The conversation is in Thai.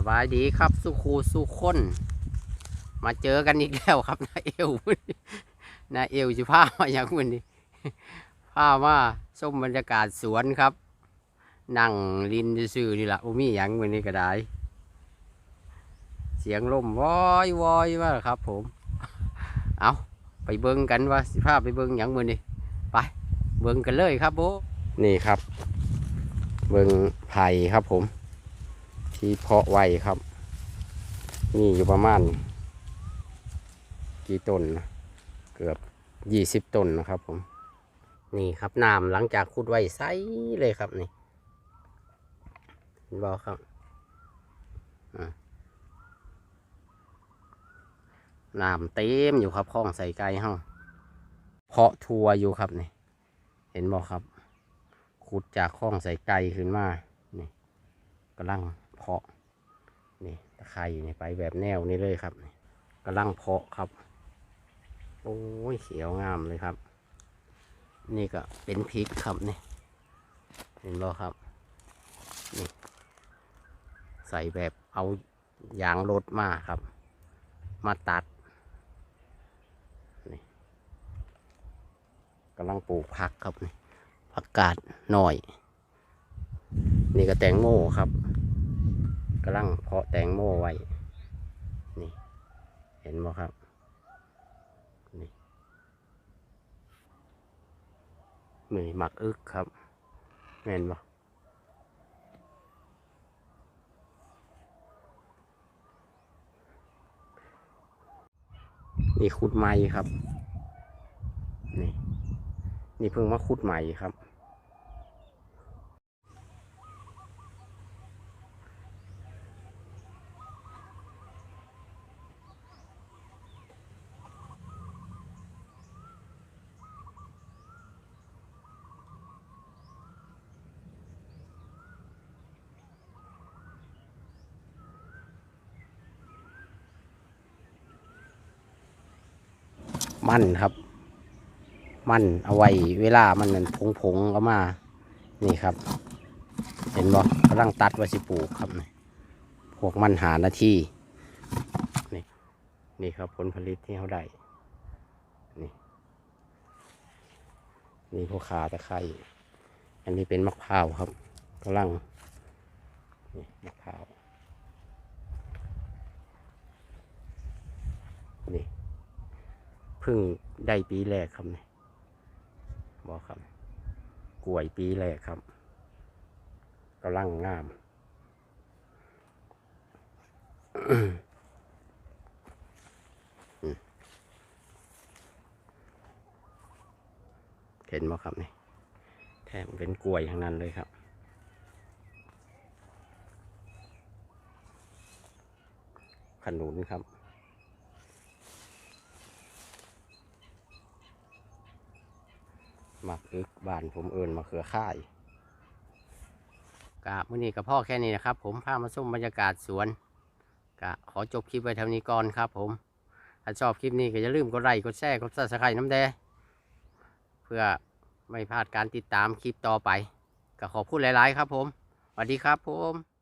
สบายดีครับสุขูสุคนมาเจอกันอีกแล้วครับนาเอวนาเอวจะพามาอย่างวันนี้พามาชมบรรยากาศสวนครับ นั่งลินซื่อนี่แหละโอ้มีอย่างวันนี้ก็ได้ เสียงลมวอยวอยว่าครับผม เอาไปเบิ่งกันว่าสิพาไปเบิ่งอย่างมือนี้ไปเบิ่งกันเลยครับโบนี่ครับ เบิ่งไผ่ครับผม ที่เพาะไว้ครับนี่อยู่ประมาณ กี่ต้นนะเกือบยี่สิบต้นนะครับผม นี่ครับน้ำหลังจากขุดไว้ใสเลยครับนี่เห็นบอกครับน้ำเต็มอยู่ครับคลองใส่ไก่ห้าเพาะทัวอยู่ครับนี่ เห็นบอกครับ ขุดจากคลองใส่ไก่ขึ้นมา นี่กำลัง เพาะนี่ตะไคร่นี่ไปแบบแนวนี้เลยครับนี่กำลังเพาะครับ โอ้ยเขียวงามเลยครับ นี่ก็เป็นพริกครับนี่เห็นบ่ครับนี่ใส่แบบเอายางรถมาครับ มาตัดนี่กำลังปลูกผักครับนี่ผักกาดหน่อย นี่ก็แตงโมครับ กำลังเพาะแตงโมไว้ นี่ เห็นบ่ครับ นี่มือหมักอึกครับเห็นบ่นี่ขุดใหม่ครับ นี่ นี่เพิ่งมาขุดใหม่ครับ มันครับ มันเอาไว้เวลามันนั่นผงผงๆก็มา นี่ครับ เห็นบ่กำลังตัดไว้สิปลูกครับนี่พวกมันหาหน้าที่นี่นี่ครับผลผลิตที่เขาได้นี่นี่พวกขาตะไคร้อันนี้เป็นมะพร้าวครับกำลังนี่มะพร้าว นี่ เพิ่งได้ปีแรกครับนี่บอกครับ กล้วยปีแรกครับกำลังงามเห็นบ่ครับนี่แถมเป็นกล้วยทั้งนั้นเลยครับ ขนุนครับ มักอึกบานผมเอินมาเขือข่ายกะมื่อนี้กับพ่อแค่นี้นะครับ ผมพามาส้มบรรยากาศสวนกะขอจบคลิปไว้เท่านี้ก่อนครับผม ถ้าชอบคลิปนี้ก็อย่าลืมกดไลค์กดแชร์กดซับสไครต์น้ำแดงเพื่อไม่พลาดการติดตามคลิปต่อไปก็ขอพูดหลาย ๆ ครับผมสวัสดีครับผม